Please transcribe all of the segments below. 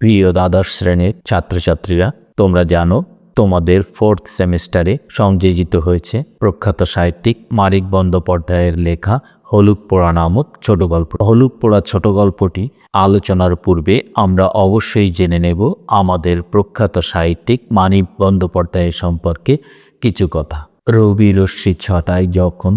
প্রিয় দ্বাদশ শ্রেণির ছাত্রছাত্রীরা, তোমরা জানো, তোমাদের ফোর্থ সেমিস্টারে সংযোজিত হয়েছে প্রখ্যাত সাহিত্যিক মানিক বন্দ্যোপাধ্যায়ের লেখা হলুদ পোড়া নামক ছোট গল্প। হলুদ পোড়া ছোট গল্পটি আলোচনার পূর্বে আমরা অবশ্যই জেনে নেব আমাদের প্রখ্যাত সাহিত্যিক মানিক বন্দ্যোপাধ্যায়ের সম্পর্কে কিছু কথা। রবি রশ্মি ছটায় যখন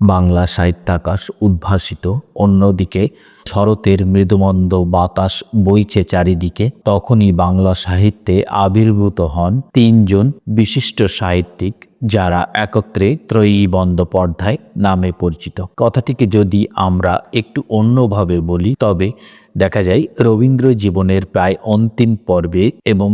বাংলা সাহিত্যাকাশ উদ্ভাসিত। অন্যদিকে শরতের মৃদুমন্দ বাতাস বইছে চারিদিকে। তখনই বাংলা সাহিত্যে আবির্ভূত হন তিনজন বিশিষ্ট সাহিত্যিক যারা একত্রে ত্রয়ী বন্দ্যোপাধ্যায় নামে পরিচিত। কথাটিকে যদি আমরা একটু অন্যভাবে বলি, তবে দেখা যায় রবীন্দ্র জীবনের প্রায় অন্তিম পর্বে এবং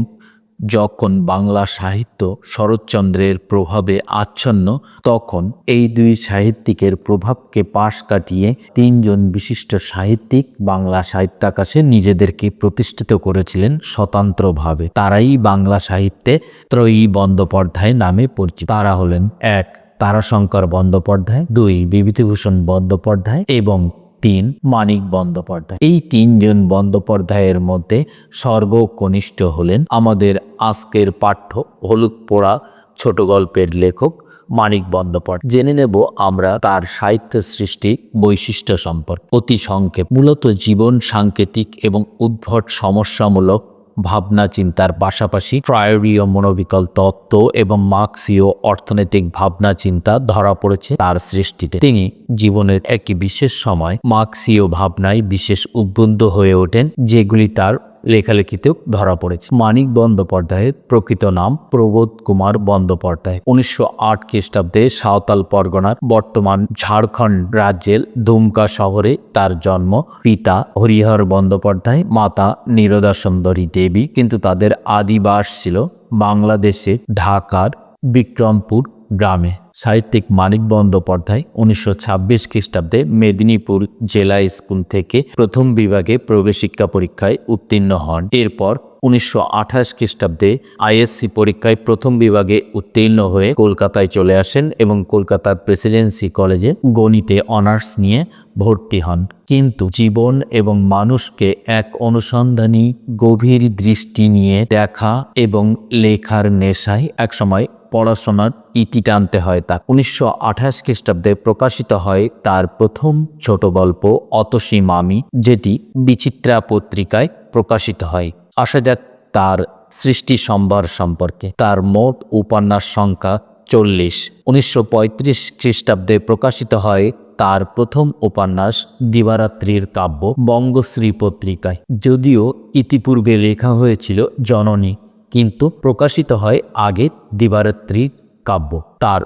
যখন বাংলা সাহিত্য শরৎচন্দ্রের প্রভাবে আচ্ছন্ন, তখন এই দুই সাহিত্যিকের প্রভাবকে পাশ কাটিয়ে তিনজন বিশিষ্ট সাহিত্যিক বাংলা সাহিত্যাকাশে নিজেদেরকে প্রতিষ্ঠিত করেছিলেন স্বতন্ত্রভাবে। তারাই বাংলা সাহিত্যে ত্রয়ী বন্দ্যোপাধ্যায় নামে পরিচিত। তারা হলেন এক তারাশঙ্কর বন্দ্যোপাধ্যায়, দুই বিভূতিভূষণ বন্দ্যোপাধ্যায় এবং তিন মানিক বন্দ্যোপাধ্যায়। এই তিনজন বন্দ্যোপাধ্যায়ের মধ্যে সর্বকনিষ্ঠ হলেন আমাদের আজকের পাঠ্য হলুদ পোড়া ছোট গল্পের লেখক মানিক বন্দ্যোপাধ্যায়। জেনে নেব আমরা তার সাহিত্য সৃষ্টি বৈশিষ্ট্য সম্পর্কে। অতি সংক্ষেপ, মূলত জীবন সাংকেতিক এবং উদ্ভট সমস্যামূলক ভাবনা চিন্তার পাশাপাশি ট্রায়োরীয় মনোবিকল তত্ত্ব এবং মার্ক্সীয় অর্থনৈতিক ভাবনা চিন্তা ধরা পড়েছে তার সৃষ্টিতে। তিনি জীবনের একটি বিশেষ সময় মার্ক্সীয় ভাবনায় বিশেষ উদ্বুদ্ধ হয়ে ওঠেন, যেগুলি তার লেখালেখিতেও ধরা পড়েছে। মানিক বন্দ্যোপাধ্যায়ের প্রকৃত নাম প্রবোধ কুমার বন্দ্যোপাধ্যায়। উনিশশো আট খ্রিস্টাব্দে সাঁওতাল পরগনার বর্তমান ঝাড়খণ্ড রাজ্যের দুমকা শহরে তার জন্ম পিতা হরিহর বন্দ্যোপাধ্যায়, মাতা নীরদা সুন্দরী দেবী। কিন্তু তাদের আদিবাস ছিল বাংলাদেশে ঢাকার বিক্রমপুর গ্রামে। সাহিত্যিক মানিক বন্দ্যোপাধ্যায় উনিশশো ছাব্বিশ খ্রিস্টাব্দে মেদিনীপুর জেলা স্কুল থেকে প্রথম বিভাগে প্রবেশিক্ষা পরীক্ষায় উত্তীর্ণ হন। এরপর উনিশশো আঠাশ খ্রিস্টাব্দে আইএসসি পরীক্ষায় প্রথম বিভাগে উত্তীর্ণ হয়ে কলকাতায় চলে আসেন এবং কলকাতার প্রেসিডেন্সি কলেজে গণিতে অনার্স নিয়ে ভর্তি হন। কিন্তু জীবন এবং মানুষকে এক অনুসন্ধানী, গভীর দৃষ্টি নিয়ে দেখা এবং লেখার নেশায় একসময় পড়াশোনার ইতি টানতে হয় তা। উনিশশো আঠাশ খ্রিস্টাব্দে প্রকাশিত হয় তার প্রথম ছোট গল্প অতসী মামি, যেটি বিচিত্রা পত্রিকায় প্রকাশিত হয়। আসা যাক তার সৃষ্টি সম্ভার সম্পর্কে। তার মোট উপন্যাস সংখ্যা চল্লিশ। উনিশশো পঁয়ত্রিশ খ্রিস্টাব্দে প্রকাশিত হয় তার প্রথম উপন্যাস দিবারাত্রির কাব্য বঙ্গশ্রী পত্রিকায়। যদিও ইতিপূর্বে লেখা হয়েছিল জননী। কিন্তু প্রকাশিত হয় আগে দিবারাত্রি কাব্য। তার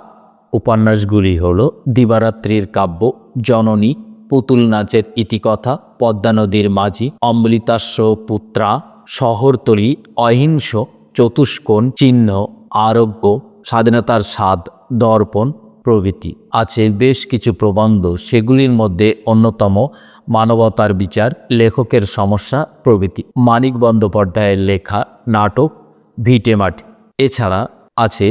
উপন্যাসগুলি হল দিবারাত্রির কাব্য, জননী, পুতুল নাচের ইতিকথা, পদ্মা নদীর মাঝি অমৃতাস্য পুত্রা, শহরতলি, অহিংস, চতুষ্কোণ, চিহ্ন, আরোগ্য, স্বাধীনতার স্বাদ, দর্পণ প্রভৃতি। আছে বেশ কিছু প্রবন্ধ, সেগুলির মধ্যে অন্যতম মানবতার বিচার, লেখকের সমস্যা প্রভৃতি। মানিক বন্দ্যোপাধ্যায়ের লেখা নাটক ভিটে মাটি এছাড়া আছে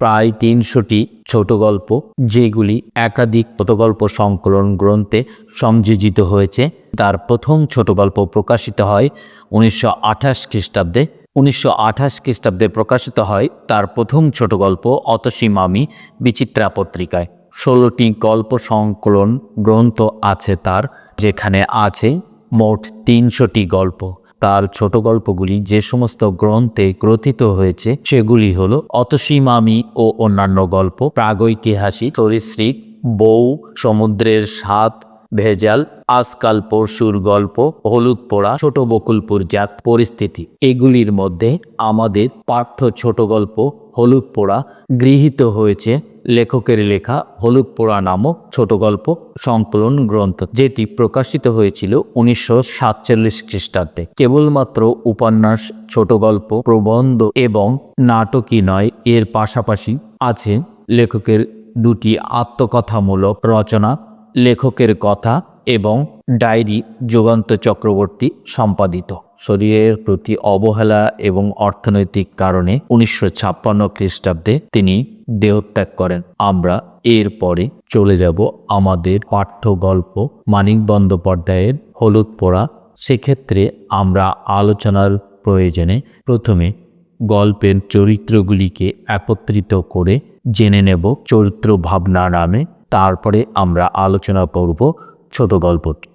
প্রায় তিনশোটি ছোট গল্প, যেগুলি একাধিক ছোট গল্প সংকলন গ্রন্থে সংযোজিত হয়েছে। তার প্রথম ছোট গল্প প্রকাশিত হয় উনিশশো আঠাশ খ্রিস্টাব্দে। উনিশশো আঠাশ খ্রিস্টাব্দে প্রকাশিত হয় তার প্রথম ছোট গল্প অতসী মামি বিচিত্রা পত্রিকায়। ষোলোটি গল্প সংকলন গ্রন্থ আছে তার, যেখানে আছে মোট তিনশোটি গল্প। তার ছোট গল্পগুলি যে সমস্ত গ্রন্থে গ্রথিত হয়েছে, সেগুলি হল অতসী মামি ও অন্যান্য গল্প, প্রাগৈতিহাসিক সরীসৃপ বউ, সমুদ্রের স্বাদ ভেজাল, আজকাল পরশুর গল্প, হলুদ পোড়া, ছোট বকুলপুর জাত, পরিস্থিতি। এগুলির মধ্যে আমাদের পাঠ্য ছোট গল্প হলুদ পোড়া গৃহীত হয়েছে লেখকের লেখা হলুদ পোড়া নামক ছোট গল্প সংকলন গ্রন্থ, যেটি প্রকাশিত হয়েছিল উনিশশো সাতচল্লিশ খ্রিস্টাব্দে। কেবলমাত্র উপন্যাস, ছোট গল্প, প্রবন্ধ এবং নাটকই নয়, এর পাশাপাশি আছে লেখকের দুটি আত্মকথামূলক রচনা, লেখকের কথা এবং ডায়েরি যুগান্ত চক্রবর্তী সম্পাদিত। শরীরের প্রতি অবহেলা এবং অর্থনৈতিক কারণে উনিশশো ছাপ্পান্ন খ্রিস্টাব্দে তিনি দেহত্যাগ করেন। আমরা এরপরে চলে যাব আমাদের পাঠ্য গল্প মানিক বন্দ্যোপাধ্যায়ের হলুদ পোড়া। সেক্ষেত্রে আমরা আলোচনার প্রয়োজনে প্রথমে গল্পের চরিত্রগুলিকে একত্রিত করে জেনে নেব চরিত্র ভাবনা নামে। তারপরে আমরা আলোচনা করব ছোট গল্পটি।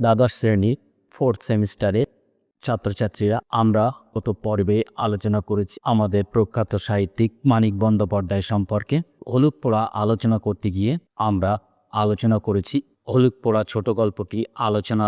দ্বাদশ শ্রেণির ফোর্থ সেমিস্টারের ছাত্রছাত্রীরা আমরা গত পর্বে আলোচনা করেছি আমাদের প্রখ্যাত সাহিত্যিক মানিক বন্দ্যোপাধ্যায় সম্পর্কে। হলুদ পোড়া আলোচনা করতে গিয়ে আমরা আলোচনা করেছি। হলুদ পোড়া ছোট গল্পটি আলোচনা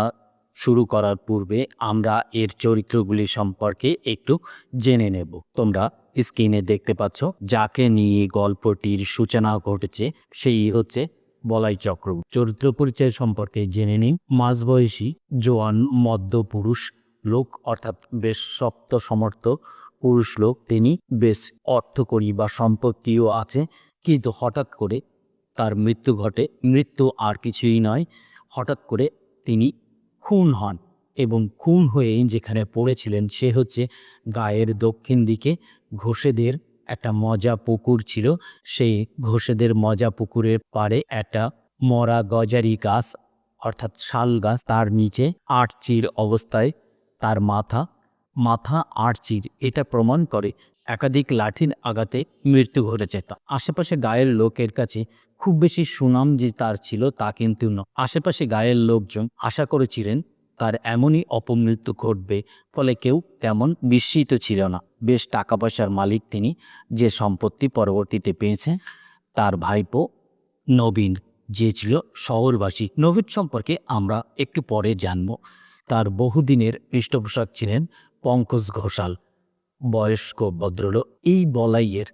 শুরু করার পূর্বে আমরা এর চরিত্রগুলি সম্পর্কে একটু জেনে নেব। তোমরা স্ক্রিনে দেখতে পাচ্ছ, যাকে নিয়ে গল্পটির সূচনা ঘটেছে, সেই হচ্ছে বলাই চক্র। চরিত্র পরিচয় সম্পর্কে জেনে নিন। মাঝবয়সী, জোয়ান মধ্য পুরুষ লোক অর্থাৎ বেশ সপ্ত সমর্থ পুরুষ লোক। তিনি বেশ অর্থকরী বা সম্পত্তিও আছে। কিন্তু হঠাৎ করে তার মৃত্যু ঘটে। মৃত্যু আর কিছুই নয়। হঠাৎ করে তিনি খুন হন এবং খুন হয়ে যেখানে পড়েছিলেন সে হচ্ছে গায়ের দক্ষিণ দিকে ঘোষেদের একটা মজা পুকুর ছিল। সেই ঘোষেদের মজা পুকুরের পাড়ে একটা মরা গজারি গাছ, অর্থাৎ শাল গাছ, তার নিচে আটচির অবস্থায় তার মাথা মাথা আটচির, এটা প্রমাণ করে একাধিক লাঠির আঘাতে মৃত্যু ঘটেছে। তা আশেপাশে গায়ের লোকের কাছে খুব বেশি সুনাম যে তার ছিল তা কিন্তু নয়। আশেপাশে গায়ের লোকজন আশা করেছিলেন তার এমনই অপমৃত্যু ঘটবে, ফলে কেউ তেমন বিস্মিত ছিল না। বেশ টাকা পয়সার মালিক তিনি, যে সম্পত্তি পরবর্তীতে পেয়েছে, তার ভাইপো নবীন, যে ছিল শহরবাসী। নবীন সম্পর্কে আমরা একটু পরে জানব। তার বহুদিনের পৃষ্ঠপোষক ছিলেন পঙ্কজ ঘোষাল, বয়স্ক ভদ্রলোক। এই বলাইয়ের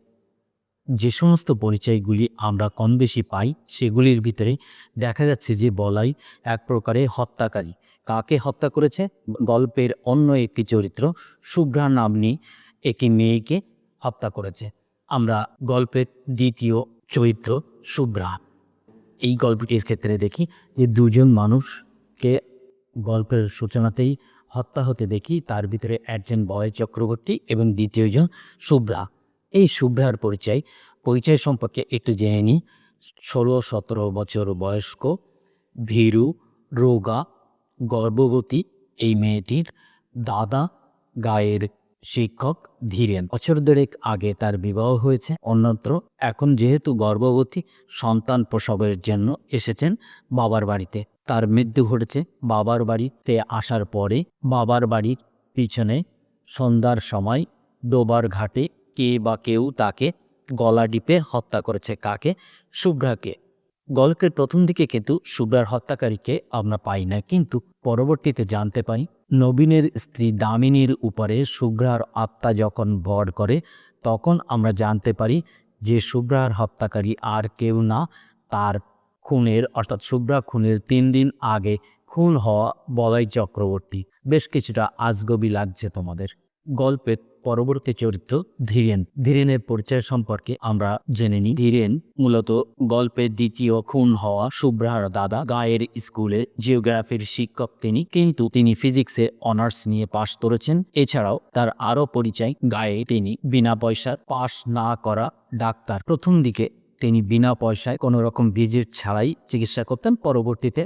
যে সমস্ত পরিচয়গুলি আমরা কম বেশি পাই, সেগুলির ভিতরে দেখা যাচ্ছে যে বলাই এক প্রকারে হত্যাকারী। কাকে হত্যা করেছে? গল্পের অন্য একটি চরিত্র, শুভ্রা নামনি একটি মেয়েকে হত্যা করেছে। আমরা গল্পের দ্বিতীয় চরিত্র, শুভ্রা। এই গল্পটির ক্ষেত্রে দেখি যে দুজন মানুষকে গল্পের সূচনাতেই হত্যা হতে দেখি। তার ভিতরে একজন বয় চক্রবর্তী এবং দ্বিতীয়জন শুভ্রা। এই শুভ্রার পরিচয় পরিচয় সম্পর্কে একটু জেনে নিই। ষোলো সতেরো বছর বয়স্ক, ভীরু, রোগা গর্ভবতী এই মেয়েটির দাদা গায়ের শিক্ষক ধীরেন। বছর দেড়েক আগে তার বিবাহ হয়েছে। অন্যত্র এখন যেহেতু গর্ভবতী, সন্তান প্রসবের জন্য এসেছেন বাবার বাড়িতে। তার মৃত্যু ঘটেছে বাবার বাড়িতে আসার পরে বাবার বাড়ির পিছনে সন্ধ্যার সময় ডোবার ঘাটে কে বা কেউ তাকে গলা ডিপে হত্যা করেছে। কাকে? শুভ্রাকে। গল্পের প্রথম দিকে কিন্তু শুভ্রার হত্যাকারীকে আমরা পাই না, কিন্তু পরবর্তীতে জানতে পাই নবীনের স্ত্রী দামিনীর উপরে শুভ্রার আত্মা যখন ভর করে, তখন আমরা জানতে পারি যে শুভ্রার হত্যাকারী আর কেউ না, তার খুনের, অর্থাৎ শুভ্রা খুনের তিন দিন আগে খুন হওয়া বলাই চক্রবর্তী। বেশ কিছুটা আজগবি লাগছে তোমাদের। গল্পের পরবর্তী চরিত্র ধীরেন। ধীরেনের পরিচয় সম্পর্কে আমরা জেনে নিই। ধীরেন মূলত গল্পের দ্বিতীয় খুন হওয়া শুভ্রার দাদা। গায়ের স্কুলে জিওগ্রাফির শিক্ষক তিনি, কিন্তু তিনি ফিজিক্সে অনার্স নিয়ে পাশ করেছেন। এছাড়াও তার আরও পরিচয়, গায়ে তিনি বিনা পয়সা পাশ না করা ডাক্তার। প্রথম দিকে তিনি বিনা পয়সায় কোনো রকম ভিজিট ছাড়াই চিকিৎসা করতেন। পরবর্তীতে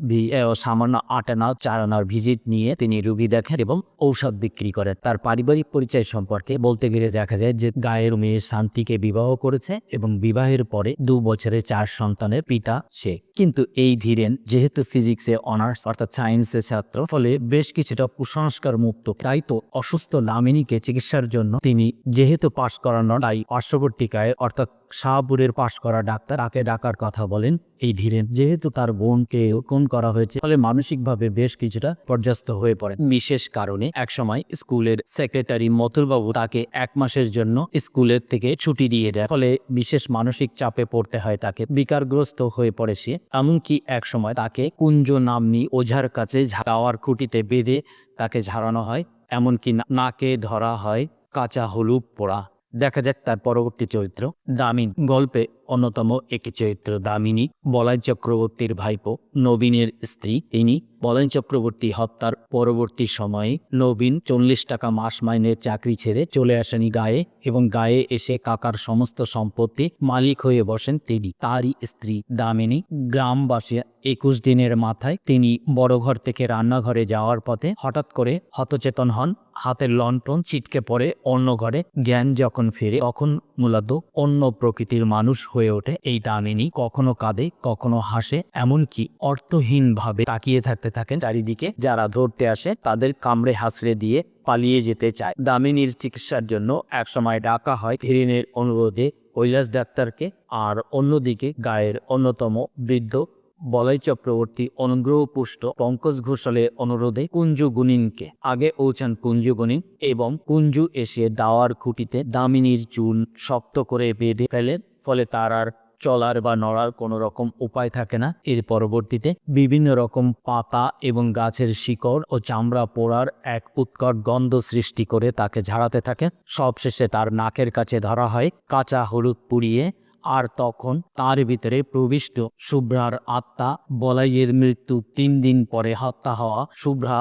সামান্য আট আনা, চার আনার ভিজিট নিয়ে তিনি রুগী দেখেন এবং ঔষধ বিক্রি করেন। তার পারিবারিক পরিচয় সম্পর্কে বলতে গেলে দেখা যায় যে গায়ের মেয়ে শান্তিকে বিবাহ করেছে এবং বিবাহের পরে দু বছরে চার সন্তানের পিতা সে। কিন্তু এই ধীরেন, যেহেতু ফিজিক্সে অনার্স অর্থাৎ সায়েন্সের ছাত্র, ফলে বেশ কিছুটা কুসংস্কার মুক্ত তাই তো অসুস্থ লামিনীকে চিকিৎসার জন্য তিনি যেহেতু পাশ করানো তাই পার্শ্ববর্তীকায় অর্থাৎ শাহপুরের পাশ করা ডাক্তার তাকে ডাকার কথা বলেন এই ধীরেন। যেহেতু তার বোনকে খুন করা হয়েছে, ফলে মানসিকভাবে বেশ কিছুটা পর্যাস্ত হয়ে পড়েন। বিশেষ কারণে একসময় স্কুলের সেক্রেটারি মতুলবাবু তাকে এক মাসের জন্য স্কুলের থেকে ছুটি দিয়ে দেয় ফলে বিশেষ মানসিক চাপে পড়তে হয় তাকে। বিকারগ্রস্ত হয়ে পড়ে সে। এমনকি এক সময় তাকে কুঞ্জ নামনি ওঝার কাছে ঝাড়াওয়ার খুঁটিতে বেঁধে তাকে ঝাড়ানো হয়। এমনকি নাকে ধরা হয় কাঁচা হলুদ পোড়া। দেখা যাক তার পরবর্তী চরিত্র। দামিন গল্পে অন্যতম একটি চরিত্র দামিনী বলাই চক্রবর্তীর ভাইপো নবীনের স্ত্রী। তিনি বলাই চক্রবর্তী হত্যার পরবর্তী সময়ে নবীন চল্লিশ টাকা মাস মাইনের চাকরি ছেড়ে চলে আসেনি গায়ে এবং গায়ে এসে কাকার সমস্ত সম্পত্তি মালিক হয়ে বসেন তিনি। তারই স্ত্রী দামিনী গ্রামবাসী একুশ দিনের মাথায় তিনি বড় ঘর থেকে রান্নাঘরে যাওয়ার পথে হঠাৎ করে হতচেতন হন। হাতের লন্ঠন ছিটকে পড়ে অন্য ঘরে। জ্ঞান যখন ফেরে তখন মূলত অন্য প্রকৃতির মানুষ হয়ে ওঠে, এই দামিনী কখনো কাঁদে, কখনো হাসে, এমনকি অর্থহীনভাবে তাকিয়ে থাকতে থাকেন চারিদিকে। যারা ধরতে আসে, তাদের কামড়ে হাসড়ে দিয়ে পালিয়ে যেতে চায়। দামিনীর চিকিৎসার জন্য একসময় ডাকা হয় ধীরেনের অনুরোধে। কৈলাস ডাক্তারকে আর অন্যদিকে গায়ের অন্যতম বৃদ্ধ বলাই চক্রবর্তী অনুগ্রহপুষ্ট পঙ্কজ ঘোষালের অনুরোধে কুঞ্জু গুনিনকে আগে পৌঁছান কুঞ্জু গুনিন এবং কুঞ্জু এসে দাওয়ার খুঁটিতে দামিনীর চুল শক্ত করে বেঁধে ফেলেন। ফলে তার আর চলার বা নড়ার কোনো রকম উপায় থাকে না। এর পরবর্তীতে বিভিন্ন রকম পাতা এবং গাছের শিকড় ও চামড়া পোড়ার এক উৎকট গন্ধ সৃষ্টি করে তাকে ঝাড়াতে থাকে। সবশেষে তার নাকের কাছে ধরা হয় কাঁচা হলুদ পুড়িয়ে আর তখন তার ভিতরে প্রবিষ্ট শুভ্রার আত্মা বলাইয়ের মৃত্যু তিন দিন পরে হত্যা হওয়া শুভ্রা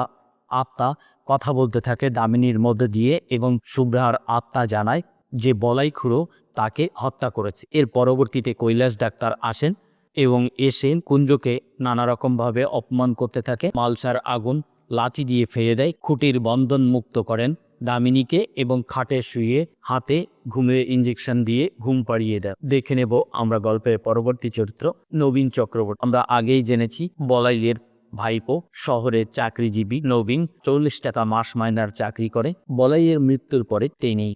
আত্মা কথা বলতে থাকে দামিনীর মধ্যে দিয়ে এবং শুভ্রার আত্মা জানায় যে বলাই খুঁড়ো তাকে হত্যা করেছে। এর পরবর্তীতে কৈলাস ডাক্তার আসেন এবং এসে কুঞ্জকে নানা রকমভাবে অপমান করতে থাকে। মালসার আগুন লাঠি দিয়ে ফেলে দেয়, খুঁটির বন্ধন মুক্ত করেন দামিনীকে এবং খাটে শুয়ে হাতে ঘুমের ইঞ্জেকশন দিয়ে ঘুম পাড়িয়ে দেয় দেখে নেব আমরা গল্পের পরবর্তী চরিত্র নবীন চক্রবর্তী। আমরা আগেই জেনেছি বলাইয়ের ভাইপো শহরের চাকরিজীবী নবীন চল্লিশ টাকা মাস মাইনার চাকরি করে। বলাইয়ের মৃত্যুর পরে তিনি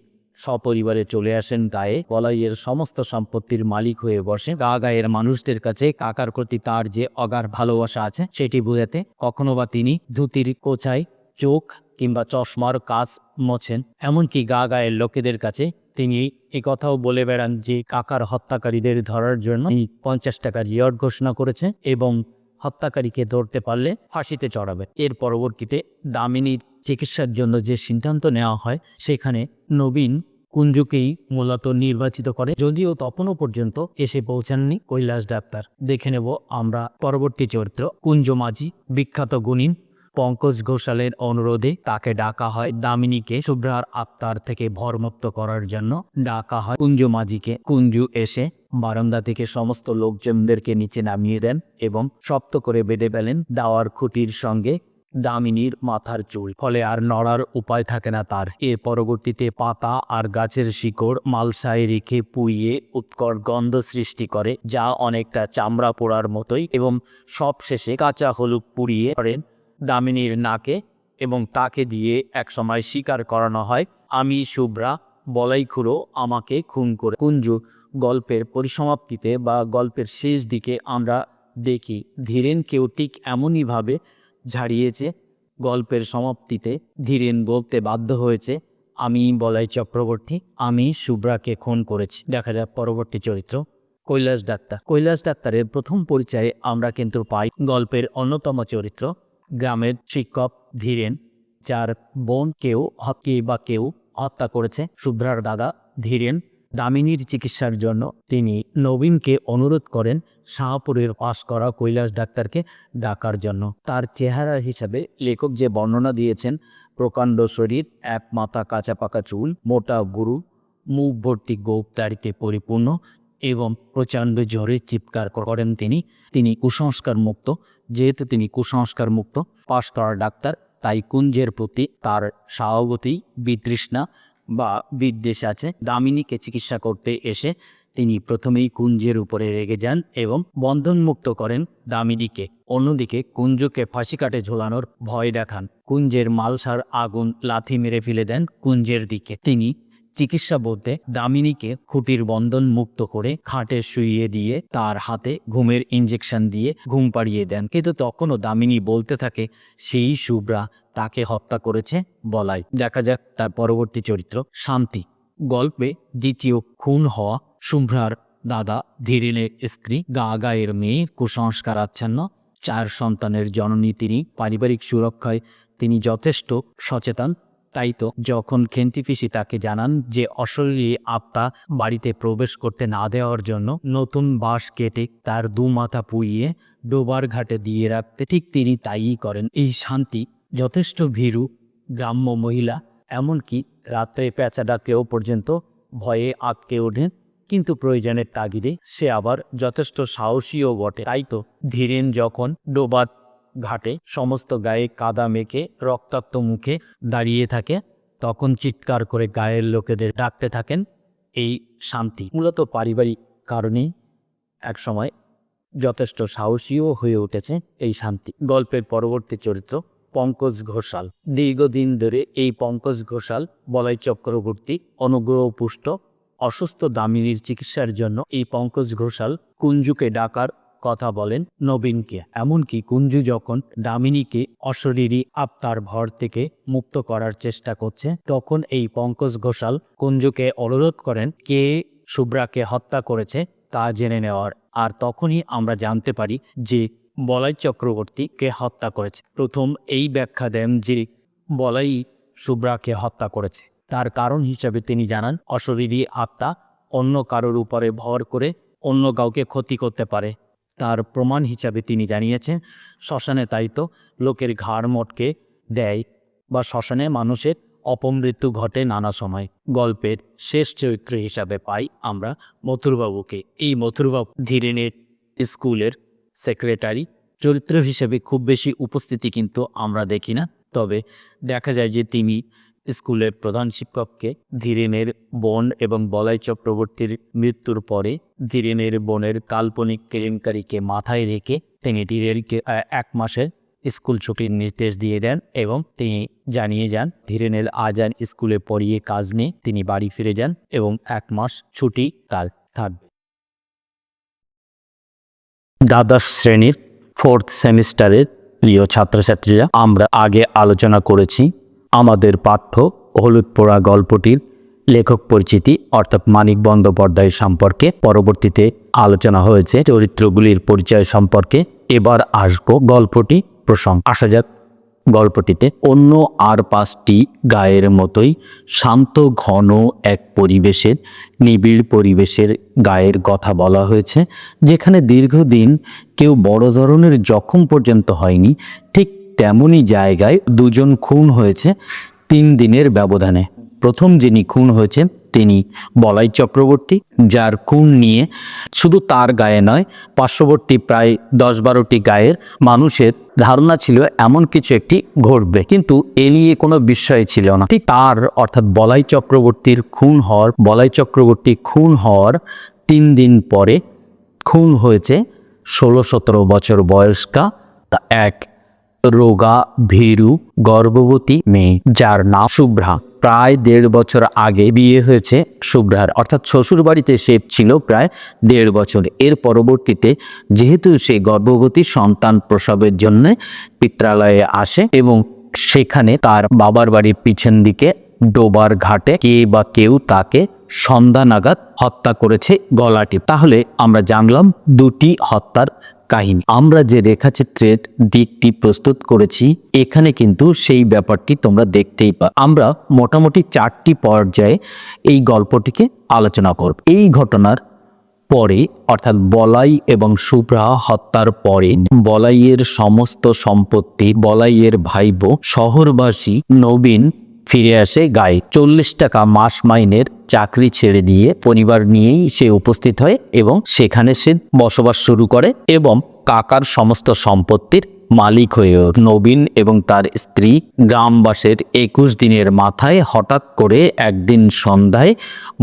সপরিবারে চলে আসেন গায়ে বলাইয়ের সমস্ত সম্পত্তির মালিক হয়ে বসে। গা গায়ের মানুষদের কাছে কাকার প্রতি তার যে অগার ভালোবাসা আছে, সেটি বোঝাতে কখনো বা তিনি ধুতির কোচায় চোখ কিংবা চশমার কাজ মোছেন। এমনকি গা গায়ের লোকেদের কাছে তিনি কথাও বলে বেড়ান যে, কাকার হত্যাকারীদের ধরার জন্য পঞ্চাশ টাকা রিওয়ার্ড ঘোষণা করেছে এবং হত্যাকারীকে ধরতে পারলে ফাঁসিতে চড়াবে। এর পরবর্তীতে দামিনীর চিকিৎসার জন্য যে সিদ্ধান্ত নেওয়া হয়, সেখানে নবীন কুঞ্জুকেই মূলত নির্বাচিত করে। যদিও তখনও পর্যন্ত এসে পৌঁছাননি কৈলাস ডাক্তার। দেখে নেব আমরা পরবর্তী চরিত্র। কুঞ্জ মাঝি, বিখ্যাত গুণিন, পঙ্কজ ঘোষালের অনুরোধে তাকে ডাকা হয়। দামিনীকে শুভ্রার আত্মার থেকে ভরমুক্ত করার জন্য ডাকা হয়। কুঞ্জ মাঝিকে কুঞ্জু এসে বারান্দা থেকে সমস্ত লোকজনদেরকে নিচে নামিয়ে দেন এবং শক্ত করে বেঁধে ফেলেন। দাওয়ার খুঁটির সঙ্গে দামিনীর মাথার চুল। ফলে আর নড়ার উপায় থাকে না তার। এর পরবর্তীতে পাতা আর গাছের শিকড় মালসায় রেখে পুইয়ে উৎকট গন্ধ সৃষ্টি করে, যা অনেকটা চামড়া পোড়ার মতোই এবং সবশেষে কাঁচা হলুদ পুড়িয়ে করেন দামিনীর নাকে এবং তাকে দিয়ে একসময় শিকার করানো হয়। আমি শুভ্রা, বলাই খুঁড়ো, আমাকে খুন করে। কুঞ্জু, গল্পের পরিসমাপ্তিতে বা গল্পের শেষ দিকে আমরা দেখি ধীরেনকেও ঠিক এমনইভাবে ঝাড়িয়েছে। গল্পের সমাপ্তিতে ধীরেন বলতে বাধ্য হয়েছে, আমি বলাই চক্রবর্তী, আমি শুভ্রাকে খুন করেছি। দেখা যাক পরবর্তী চরিত্র। কৈলাস ডাক্তার। কৈলাস ডাক্তারের প্রথম পরিচয়ে আমরা কিন্তু পাই গল্পের অন্যতম চরিত্র, গ্রামের শিক্ষক ধীরেন, যার বোন কেউ হকি বা কেউ হত্যা করেছে। শুভ্রার দাদা ধীরেন, দামিনীর চিকিৎসার জন্য তিনি নবীনকে অনুরোধ করেন শাহপুরের পাশ করা কৈলাস ডাক্তারকে ডাকার জন্য। তার চেহারা হিসাবে লেখক যে বর্ণনা দিয়েছেন, প্রকাণ্ড শরীর, এক মাথা কাঁচা পাকা চুল, মোটা গুরু, মুখ ভর্তি গোপদারিতে পরিপূর্ণ এবং প্রচণ্ড জ্বরে চিৎকার করেন তিনি। তিনি কুসংস্কার মুক্ত যেহেতু তিনি কুসংস্কার মুক্ত পাশ করা ডাক্তার, তাই কুঞ্জের প্রতি তার সহাবতী বিতৃষ্ণা বা বিদ্বেষ আছে। দামিনীকে চিকিৎসা করতে এসে তিনি প্রথমেই কুঞ্জের উপরে রেগে যান এবং বন্ধনমুক্ত করেন দামিনীকে। অন্যদিকে কুঞ্জকে ফাঁসি কাটে ঝোলানোর ভয় দেখান। কুঞ্জের মালসার আগুন লাথি মেরে ফেলে দেন কুঞ্জের দিকে। তিনি চিকিৎসা বলতে দামিনীকে খুঁটির বন্ধন মুক্ত করে খাটে শুইয়ে দিয়ে তার হাতে ঘুমের ইঞ্জেকশন দিয়ে ঘুম পাড়িয়ে দেন। কিন্তু তখনও দামিনী বলতে থাকে, সেই শুভ্রা তাকে হত্যা করেছে বলাই। দেখা যাক তার পরবর্তী চরিত্র, শান্তি। গল্পে দ্বিতীয় খুন হওয়া শুভ্রার দাদা ধীরেনের স্ত্রী গা গায়ের মেয়ে কুসংস্কার আচ্ছন্ন, চার সন্তানের জননী তিনি পারিবারিক সুরক্ষায় তিনি যথেষ্ট সচেতন। তাই তো যখন খেন্তি পিসি তাকে জানান যে অশরীরী আত্মা বাড়িতে প্রবেশ করতে না দেওয়ার জন্য নতুন বাঁশ কেটে তার দু মাথা পুইয়ে ডোবার ঘাটে দিয়ে রাখতে ঠিক তিনি তাইই করেন। এই শান্তি যথেষ্ট ভীরু গ্রাম্য মহিলা, এমনকি রাত্রে পেঁচা ডাকলেও পর্যন্ত ভয়ে আটকে ওঠেন। কিন্তু প্রয়োজনের তাগিদে সে আবার যথেষ্ট সাহসীও বটে। তাই তো ধীরেন যখন ডোবাত ঘাটে সমস্ত গায়ে কাদা মেখে রক্তাক্ত মুখে দাঁড়িয়ে থাকে, তখন চিৎকার করে গায়ের লোকেদের ডাকতে থাকেন এই শান্তি। মূলত পারিবারিক কারণেই একসময় যথেষ্ট সাহসীও হয়ে উঠেছে এই শান্তি। গল্পের পরবর্তী চরিত্র পঙ্কজ ঘোষাল। দীর্ঘদিন ধরে এই পঙ্কজ ঘোষাল বলাই চক্রবর্তী অনুগ্রহপুষ্ট অসুস্থ দামিনীর চিকিৎসার জন্য এই পঙ্কজ ঘোষাল কুঞ্জুকে ডাকার কথা বলেন নবীনকে। এমনকি কুঞ্জু যখন দামিনীকে অশরীরী আত্মার ভর থেকে মুক্ত করার চেষ্টা করছে, তখন এই পঙ্কজ ঘোষাল কুঞ্জুকে অনুরোধ করেন, কে শুভ্রাকে হত্যা করেছে তা জেনে নেওয়ার। আর তখনই আমরা জানতে পারি যে বলাই চক্রবর্তী কে হত্যা করেছে। প্রথম এই ব্যাখ্যা দেন যে বলাই শুভ্রাকে হত্যা করেছে। তার কারণ হিসাবে তিনি জানান, অশরীরী আত্মা অন্য কারোর উপরে ভর করে অন্য কাউকে ক্ষতি করতে পারে। তার প্রমাণ হিসাবে তিনি জানিয়েছেন, শ্মশানে তাই তো লোকের ঘাড় মটকে দেয় বা শ্মশানে মানুষের অপমৃত্যু ঘটে নানা সময়। গল্পের শেষ চরিত্র হিসাবে পাই আমরা মথুরবাবুকে। এই মথুরবাবু ধীরেনের স্কুলের সেক্রেটারি। চরিত্র হিসেবে খুব বেশি উপস্থিতি কিন্তু আমরা দেখি না। তবে দেখা যায় যে তিনি স্কুলের প্রধান শিক্ষককে ধীরেনের বোন এবং বলাই চক্রবর্তীর মৃত্যুর পরে ধীরেনের বোনের কাল্পনিক কেলেঙ্কারিকে মাথায় রেখে তিনি ধীরেনকে এক মাসের স্কুল ছুটির নির্দেশ দিয়ে দেন এবং তিনি জানিয়ে যান, ধীরেনের আজান স্কুলে পড়িয়ে কাজ নিয়ে তিনি বাড়ি ফিরে যান এবং এক মাস ছুটি তার থাকবে দ্বাদশ শ্রেণির ফোর্থ সেমিস্টারের প্রিয় ছাত্রছাত্রীরা, আমরা আগে আলোচনা করেছি আমাদের পাঠ্য হলুদ পোড়া গল্পটির লেখক পরিচিতি অর্থাৎ মানিক বন্দ্যোপাধ্যায় সম্পর্কে পরবর্তীতে আলোচনা হয়েছে। চরিত্রগুলির পরিচয় সম্পর্কে এবার আসব গল্পটি প্রসঙ্গ। আসা যাক গল্পটিতে। অন্য আর পাঁচটি গায়ের মতোই শান্ত, ঘন এক পরিবেশের, নিবিড় পরিবেশের গায়ের কথা বলা হয়েছে, যেখানে দীর্ঘদিন কেউ বড় ধরনের জখম পর্যন্ত হয়নি। ঠিক তেমনই জায়গায় দুজন খুন হয়েছে তিন দিনের ব্যবধানে। প্রথম যিনি খুন হয়েছেন, তিনি বলাই চক্রবর্তী, যার খুন নিয়ে শুধু তার গায়ে নয়, পার্শ্ববর্তী প্রায় দশ বারোটি গায়ের মানুষের ধারণা ছিল এমন কিছু একটি ঘটবে। কিন্তু এ নিয়ে কোনো বিস্ময় ছিল না। ঠিক তার, অর্থাৎ বলাই চক্রবর্তীর খুন হওয়ার, বলাই চক্রবর্তী খুন হওয়ার তিন দিন পরে খুন হয়েছে ষোলো সতেরো বছর বয়স্কা এক রোগা, ভীরু, গর্ভবতী মেয়ে, যার নাম শুভ্রা। প্রায় দেড় বছর আগে বিয়ে হয়েছে শুভ্রার। অর্থাৎ শ্বশুর বাড়িতে সে ছিল প্রায় দেড় বছর। এর পরবর্তীতে যেহেতু সে গর্ভবতী সন্তান প্রসবের জন্য পিত্রালয়ে আসে এবং সেখানে তার বাবার বাড়ির পিছন দিকে ডোবার ঘাটে কে বা কেউ তাকে সন্ধ্যা নাগাদ হত্যা করেছে গলাটি। তাহলে আমরা জানলাম দুটি হত্যার কাহিনী। আমরা যে রেখাচিত্রের দিকটি প্রস্তুত করেছি, এখানে কিন্তু সেই ব্যাপারটি তোমরা দেখতেই পা আমরা মোটামুটি চারটি পর্যায়ে এই গল্পটিকে আলোচনা করব। এই ঘটনার পরে, অর্থাৎ বলাই এবং শুভ্রা হত্যার পরে, বলাইয়ের সমস্ত সম্পত্তি, বলাইয়ের ভাইবো শহরবাসী, নবীন ফিরে আসে গায়ে চল্লিশ টাকা মাস মাইনের চাকরি ছেড়ে দিয়ে পরিবার নিয়েই সে উপস্থিত হয় এবং সেখানে সে বসবাস শুরু করে এবং কাকার সমস্ত সম্পত্তির মালিক হয়েও নবীন এবং তার স্ত্রী গ্রামবাসের একুশ দিনের মাথায় হঠাৎ করে একদিন সন্ধ্যায়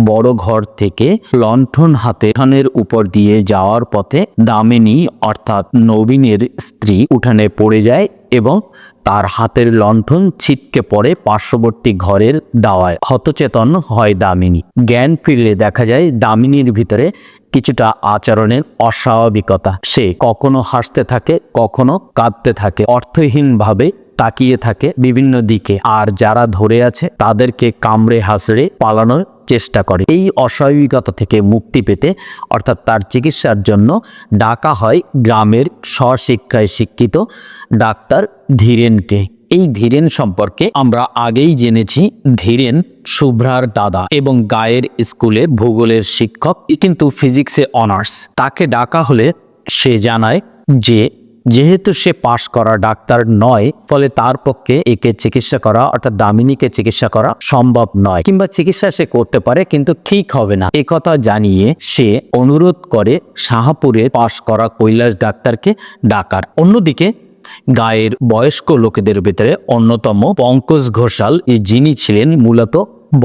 বড় ঘর থেকে লণ্ঠন হাতে উঠানের উপর দিয়ে যাওয়ার পথে দামিনী অর্থাৎ নবীনের স্ত্রী উঠানে পড়ে যায় এবং তার হাতের লণ্ঠন ছিটকে পড়ে পার্শ্ববর্তী ঘরের দাওয়ায়। হতচেতন হয় দামিনী। জ্ঞান ফিরলে দেখা যায় দামিনীর ভিতরে কিছুটা আচরণের অস্বাভাবিকতা। সে কখনো হাসতে থাকে, কখনো কাঁদতে থাকে, অর্থহীনভাবে তাকিয়ে থাকে বিভিন্ন দিকে। আর যারা ধরে আছে, তাদেরকে কামড়ে হাসড়ে পালানোর চেষ্টা করে। এই অস্বাভাবিকতা থেকে মুক্তি পেতে, অর্থাৎ তার চিকিৎসার জন্য ডাকা হয় গ্রামের স্বশিক্ষায় শিক্ষিত ডাক্তার ধীরেনকে। এই ধীরেন সম্পর্কে আমরা আগেই জেনেছি ধীরেন শুভ্রার দাদা এবং গায়ের স্কুলে ভূগোলের শিক্ষক, কিন্তু ফিজিক্সে অনার্স। তাকে ডাকা হলে সে জানায় যে যেহেতু সে পাশ করা ডাক্তার নয়, ফলে তার পক্ষে একে চিকিৎসা করা, অর্থাৎ দামিনীকে চিকিৎসা করা সম্ভব নয়। কিংবা চিকিৎসা সে করতে পারে, কিন্তু ঠিক হবে না। একথা জানিয়ে সে অনুরোধ করে শাহাপুরে পাশ করা কৈলাস ডাক্তারকে ডাকার। অন্যদিকে, গায়ের বয়স্ক লোকেদের ভিতরে অন্যতম পঙ্কজ ঘোষাল, যিনি ছিলেন মূলত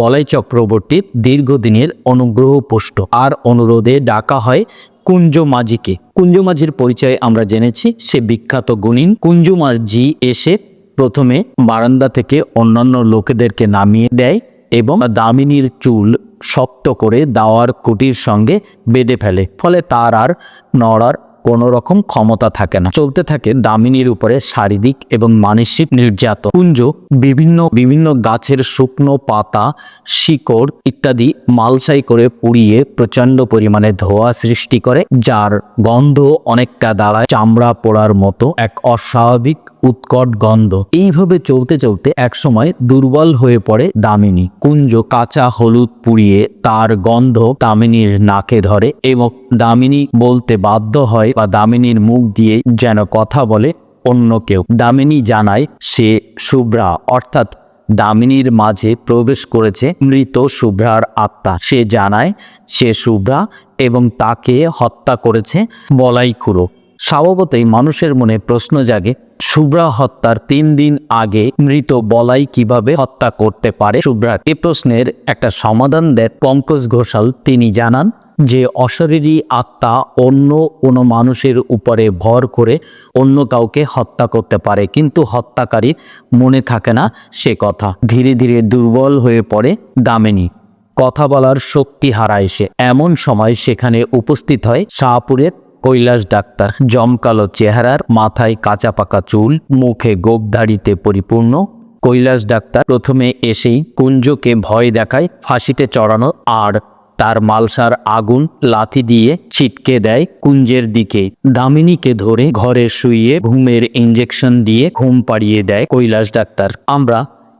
বলাই চক্রবর্তীর দীর্ঘদিনের অনুগ্রহ পুষ্ট। আর অনুরোধে ডাকা হয় কুঞ্জ মাঝিকে কুঞ্জ মাঝির পরিচয় আমরা জেনেছি, সে বিখ্যাত গুণিন। কুঞ্জ মাঝি এসে প্রথমে বারান্দা থেকে অন্যান্য লোকেদেরকে নামিয়ে দেয় এবং দামিনীর চুল শক্ত করে দাওয়ার কুটির সঙ্গে বেঁধে ফেলে। ফলে তার আর নড়ার কোনো রকম ক্ষমতা থাকে না। চলতে থাকে দামিনীর উপরে শারীরিক এবং মানসিক নির্যাতন। কুঞ্জ, বিভিন্ন বিভিন্ন গাছের শুকনো পাতা, শিকড় ইত্যাদি মালসাই করে পুড়িয়ে প্রচণ্ড পরিমাণে ধোঁয়া সৃষ্টি করে, যার গন্ধ অনেকটা দাঁড়ায় চামড়া পোড়ার মতো এক অস্বাভাবিক উৎকট গন্ধ। এইভাবে চলতে চলতে একসময় দুর্বল হয়ে পড়ে দামিনী। কুঞ্জ কাঁচা হলুদ পুড়িয়ে তার গন্ধ দামিনীর নাকে ধরে এবং দামিনী বলতে বাধ্য হয় বা দামিনীর মুখ দিয়ে যেন কথা বলে অন্য কেউ। দামিনী জানায়, সে শুভ্রা, অর্থাৎ দামিনীর মাঝে প্রবেশ করেছে মৃত শুভ্রার আত্মা। সে জানায়, সে শুভ্রা এবং তাকে হত্যা করেছে বলাই খুঁড়ো। স্বভাবতই মানুষের মনে প্রশ্ন জাগে, শুভ্রা হত্যার তিন দিন আগে মৃত বলাই কীভাবে হত্যা করতে পারে শুভ্রা এ প্রশ্নের একটা সমাধান দেন পঙ্কজ ঘোষাল। তিনি জানান যে অশরীরী আত্মা অন্য কোনো মানুষের উপরে ভর করে অন্য কাউকে হত্যা করতে পারে। কিন্তু হত্যাকারী মনে থাকে না সে কথা। ধীরে ধীরে দুর্বল হয়ে পড়ে দামিনী। কথা বলার শক্তি হারায় সে। এমন সময় সেখানে উপস্থিত হয় শাহপুরের কৈলাস ডাক্তার। জমকালো চেহারার মাথায় কাঁচা পাকা চুল, মুখে গোপদাড়িতে পরিপূর্ণ। কৈলাস ডাক্তার প্রথমে এসেই কুঞ্জকে ভয় দেখায়, ফাঁসিতে চড়ানো আর তার মালসার আগুন লাথি দিয়ে ছিটকে দেয় কুঞ্জের দিকে। দামিনীকে ধরে ঘরে শুইয়ে ঘুমের ইঞ্জেকশন দিয়ে ঘুম পাড়িয়ে দেয় কৈলাস ডাক্তার। আমরা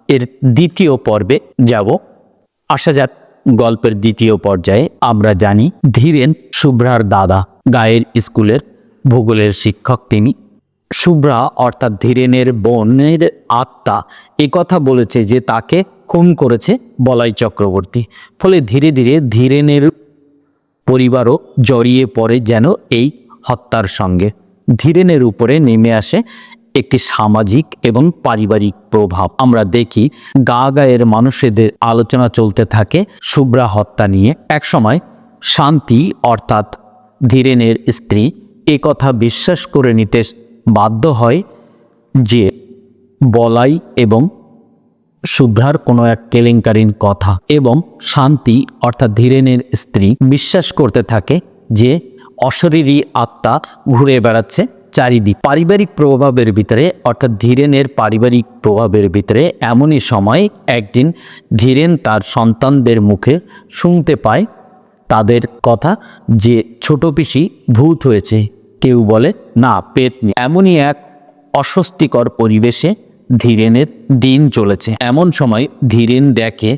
এর দ্বিতীয় পর্বে যাব। আসা যাক গল্পের দ্বিতীয় পর্যায়ে আমরা জানি ধীরেন শুভ্রার দাদা, গায়ের স্কুলের ভূগোলের শিক্ষক তিনি। শুভ্রা অর্থাৎ ধীরেনের বোনের আত্মা কথা বলেছে যে তাকে খুন করেছে বলাই চক্রবর্তী। ফলে ধীরে ধীরে ধীরেনের পরিবারও জড়িয়ে পড়ে যেন এই হত্যার সঙ্গে। ধীরেনের উপরে নেমে আসে একটি সামাজিক এবং পারিবারিক প্রভাব। আমরা দেখি গা গায়ের মানুষেদের আলোচনা চলতে থাকে শুভ্রা হত্যা নিয়ে। একসময় শান্তি অর্থাৎ ধীরেনের স্ত্রী এ কথা বিশ্বাস করে নিতে বাধ্য হয় যে বলাই এবং শুভ্রার কোনো এক কেলেঙ্কারীর কথা এবং শান্তি, অর্থাৎ ধীরেনের স্ত্রী, বিশ্বাস করতে থাকে যে অশরীরী আত্মা ঘুরে বেড়াচ্ছে চারিদিক। পারিবারিক প্রভাবের ভিতরে, অর্থাৎ ধীরেনের পারিবারিক প্রভাবের ভিতরে এমনই সময় একদিন ধীরেন তার সন্তানদের মুখে শুনতে পায় তাদের কথা যে ছোট পিসি ভূত হয়েছে। কেউ বলে, না, পেতনি। এমনই এক অস্বস্তিকর পরিবেশে ধীরেনের দিন চলেছে। এমন সময় ধীরেন দেখে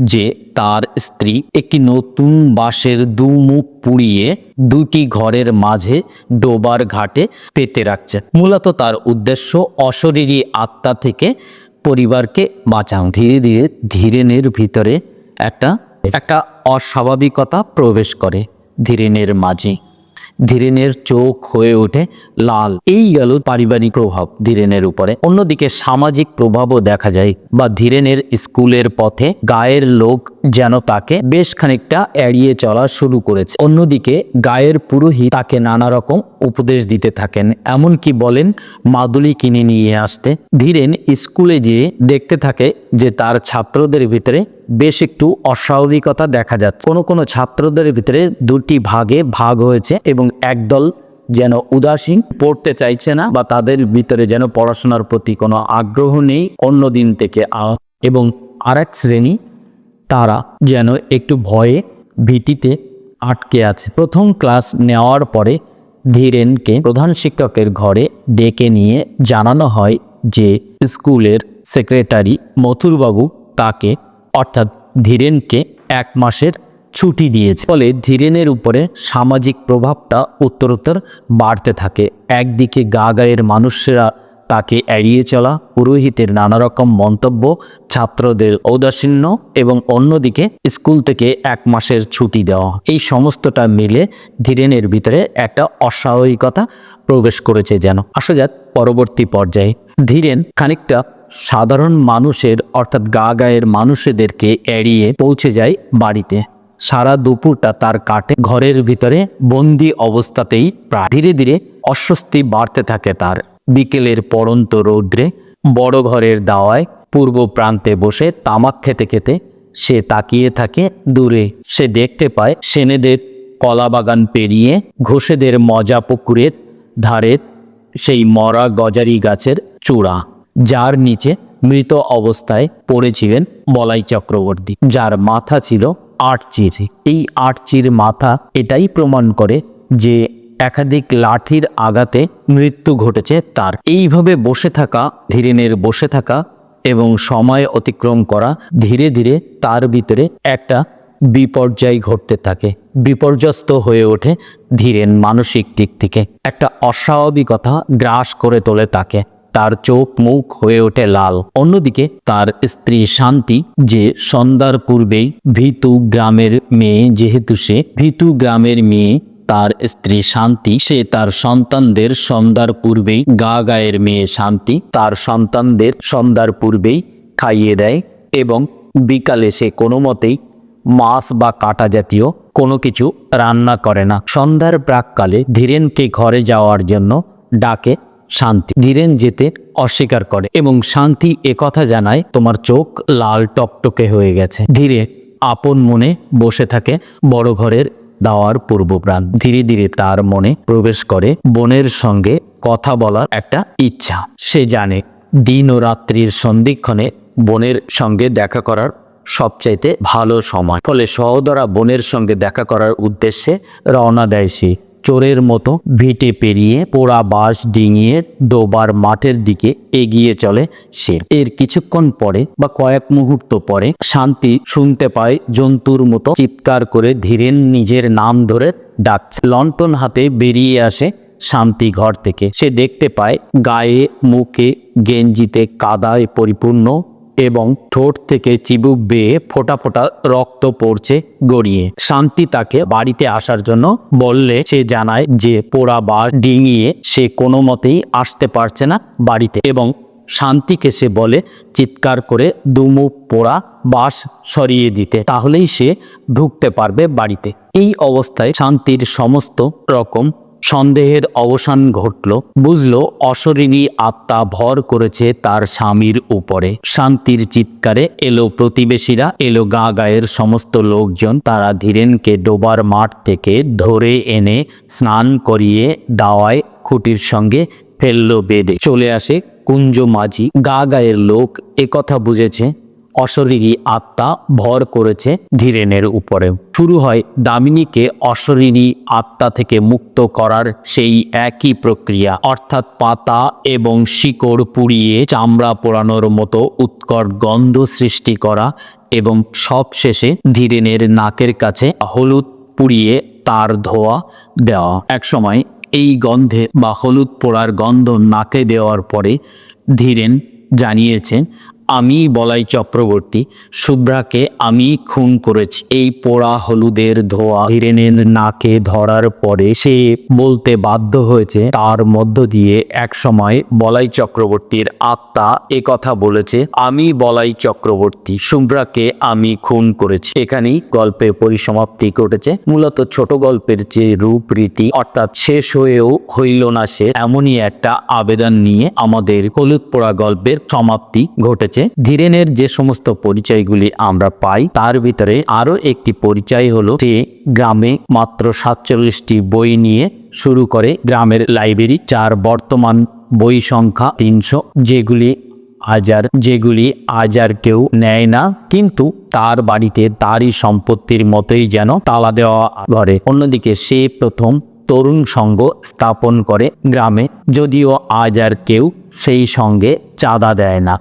যে তার স্ত্রী একটি নতুন বাঁশের দুমুখ পুড়িয়ে দুটি ঘরের মাঝে ডোবার ঘাটে পেতে রাখছে। মূলত তার উদ্দেশ্য অশরীরী আত্মা থেকে পরিবারকে বাঁচাও। ধীরে ধীরে ধীরেনের ভিতরে একটা একটা অস্বাভাবিকতা প্রবেশ করে ধীরেনের মাঝে। ধীরেনের চোখ হয়ে ওঠে লাল। এই গেল পারিবারিক প্রভাব ধীরেনের উপরে। অন্যদিকে সামাজিক প্রভাবও দেখা যায় বা ধীরেনের স্কুলের পথে গায়ের লোক যেন তাকে বেশ খানিকটা এড়িয়ে চলা শুরু করেছে। অন্যদিকে গায়ের পুরোহিত তাকে নানা রকম উপদেশ দিতে থাকেন, এমনকি বলেন, মাদুলি কিনে নিয়ে আসতে। ধীরেন স্কুলে যেয়ে দেখতে থাকে যে তার ছাত্রদের ভিতরে বেশ একটু অস্বাভাবিকতা দেখা যাচ্ছে। কোনো কোনো ছাত্রদের ভিতরে দুটি ভাগে ভাগ হয়েছে এবং একদল যেন উদাসীন, পড়তে চাইছে না বা তাদের ভিতরে যেন পড়াশোনার প্রতি কোনো আগ্রহ নেই অন্য দিন থেকে এবং আরেক শ্রেণি তারা যেন একটু ভয়ে ভীতিতে আটকে আছে। প্রথম ক্লাস নেওয়ার পরে ধীরেনকে প্রধান শিক্ষকের ঘরে ডেকে নিয়ে জানানো হয় যে স্কুলের সেক্রেটারি মথুরবাবু তাকে, অর্থাৎ ধীরেনকে, এক মাসের ছুটি দিয়েছে। ফলে ধীরেনের উপরে সামাজিক প্রভাবটা উত্তরোত্তর বাড়তে থাকে। একদিকে গা গায়ের মানুষেরা তাকে এড়িয়ে চলা, পুরোহিতের নানা রকম মন্তব্য, ছাত্রদের ঔদাসীন্য এবং অন্যদিকে স্কুল থেকে এক মাসের ছুটি দেওয়া। এই সমস্তটা মিলে ধীরেনের ভিতরে একটা অস্বাভাবিকতা প্রবেশ করেছে যেন। আসা যাক পরবর্তী পর্যায়ে। ধীরেন খানিকটা সাধারণ মানুষের, অর্থাৎ গা গায়ের মানুষদেরকে এড়িয়ে পৌঁছে যায় বাড়িতে। সারা দুপুরটা তার কাটে ঘরের ভিতরে, বন্দি অবস্থাতেই প্রায়। ধীরে ধীরে অস্বস্তি বাড়তে থাকে তার। বিকেলের পড়ন্ত রৌদ্রে বড় ঘরের দাওয়ায় পূর্ব প্রান্তে বসে তামাক খেতে খেতে সে তাকিয়ে থাকে দূরে। সে দেখতে পায় সেনেদের কলাবাগান পেরিয়ে ঘোষেদের মজা পুকুরের ধারে সেই মরা গজারি গাছের চূড়া, যার নিচে মৃত অবস্থায় পড়েছিলেন বলাই চক্রবর্তী, যার মাথা ছিল আটচির। এই আটচির মাথা এটাই প্রমাণ করে যে একাধিক লাঠির আঘাতে মৃত্যু ঘটেছে তার। এইভাবে বসে থাকা, ধীরেনের বসে থাকা এবং সময় অতিক্রম করা ধীরে ধীরে তার ভিতরে একটা বিপর্যয় ঘটতে থাকে। বিপর্যস্ত হয়ে ওঠে ধীরেন মানসিক দিক থেকে। একটা অস্বাভাবিকতা গ্রাস করে তোলে তাকে। তার চোখ মুখ হয়ে ওঠে লাল। অন্যদিকে তার স্ত্রী শান্তি, যে সন্ধ্যার পূর্বেই ভিতু গ্রামের মেয়ে, যেহেতু সে ভিতু গ্রামের মেয়ে তার স্ত্রী শান্তি, সে তার সন্তানদের সন্ধ্যার পূর্বেই গা গায়ের মেয়ে শান্তি তার সন্তানদের সন্ধ্যার পূর্বেই খাইয়ে দেয় এবং বিকালে সে কোনো মতেই মাছ বা কাটা জাতীয় কোনো কিছু রান্না করে না। সন্ধ্যার প্রাককালে ধীরেনকে ঘরে যাওয়ার জন্য ডাকে শান্তি। ধীরেন যেতে অস্বীকার করে এবং শান্তি একথা জানায়, তোমার চোখ লাল টকটকে হয়ে গেছে। ধীরে আপন মনে বসে থাকে বড় ঘরের দাওয়ার পূর্বপ্রাণ। ধীরে ধীরে তার মনে প্রবেশ করে বোনের সঙ্গে কথা বলার একটা ইচ্ছা। সে জানে, দিন ও রাত্রির সন্ধিক্ষণে বোনের সঙ্গে দেখা করার সবচাইতে ভালো সময়। ফলে সহদরা বোনের সঙ্গে দেখা করার উদ্দেশ্যে রওনা দেয় সে। চোরের মতো ভিটে পেরিয়ে পোড়া বাঁশ ডিঙিয়ে ডোবার মাঠের দিকে এগিয়ে চলে সে। এর কিছুক্ষণ পরে বা কয়েক মুহূর্ত পরে শান্তি শুনতে পায় জন্তুর মতো চিৎকার করে ধীরেন নিজের নাম ধরে ডাকছে। লন্ঠন হাতে বেরিয়ে আসে শান্তি ঘর থেকে। সে দেখতে পায় গায়ে, মুখে, গেঞ্জিতে কাদায় পরিপূর্ণ এবং ঠোঁট থেকে চিবুক বেয়ে ফোটা ফোটা রক্ত পড়ছে গড়িয়ে। শান্তি তাকে বাড়িতে আসার জন্য বললে, সে জানায় যে পোড়া বা ডিঙিয়ে সে কোনো মতেই আসতে পারছে না বাড়িতে এবং শান্তিকে সে বলে, চিৎকার করে দুমুখ পোড়া বাঁশ সরিয়ে দিতে, তাহলেই সে ঢুকতে পারবে বাড়িতে। এই অবস্থায় শান্তির সমস্ত রকম সন্দেহের অবসান ঘটল। বুঝলো অশরীরী আত্মা ভর করেছে তার স্বামীর উপরে। শান্তির চিৎকারে এলো প্রতিবেশীরা, এলো গা গায়ের সমস্ত লোকজন। তারা ধীরেনকে ডোবার মাঠ থেকে ধরে এনে স্নান করিয়ে দাওয়ায় খুঁটির সঙ্গে ফেলল বেদে। চলে আসে কুঞ্জ মাঝি গা গায়ের লোক একথা বুঝেছে। অশরীরী আত্মা ভর করেছে ধীরেনের উপরে। শুরু হয় দামিনীকে অশরীরী আত্মা থেকে মুক্ত করার সেই একই প্রক্রিয়া, অর্থাৎ পাতা এবং শিকড় পুড়িয়ে চামড়া পোড়ানোর মতো উৎকট গন্ধ সৃষ্টি করা এবং সবশেষে ধীরেনের নাকের কাছে হলুদ পুড়িয়ে তার ধোয়া দেওয়া। একসময় এই গন্ধে বা হলুদ পোড়ার গন্ধ নাকে দেওয়ার পরে ধীরেন জানিয়েছেন আমি বলাই চক্রবর্তী, শুভ্রাকে আমি খুন করেছি। এই পোড়া হলুদের ধোয়া হিরেনের নাকে ধরার পরে সে বলতে বাধ্য হয়েছে, তার মধ্য দিয়ে এক সময় বলাই চক্রবর্তীর আত্মা এ কথা বলেছে, আমি বলাই চক্রবর্তী, শুভ্রাকে আমি খুন করেছি। এখানেই গল্পের পরিসমাপ্তি ঘটেছে। মূলত ছোট গল্পের যে রূপ রীতি অর্থাৎ শেষ হয়েও হইল না সে, এমনই একটা আবেদন নিয়ে আমাদের হলুদ পোড়া গল্পের সমাপ্তি ঘটেছে। ধীরেনের যে সমস্ত পরিচয়গুলি আমরা পাই, তার ভিতরে আরও একটি পরিচয় হলো সে গ্রামে মাত্র সাতচল্লিশটি বই নিয়ে শুরু করে গ্রামের লাইব্রেরি, যার বর্তমান বই সংখ্যা তিনশো। যেগুলি আজার যেগুলি আজার কেউ নেয় না, কিন্তু তার বাড়িতে তারই সম্পত্তির মতোই যেন তালা দেওয়া ঘরে। অন্যদিকে সে প্রথম তরুণ সংঘ স্থাপন করে গ্রামে, যদিও আজ আর কেউ সেই সঙ্গে চাঁদা দেয় না।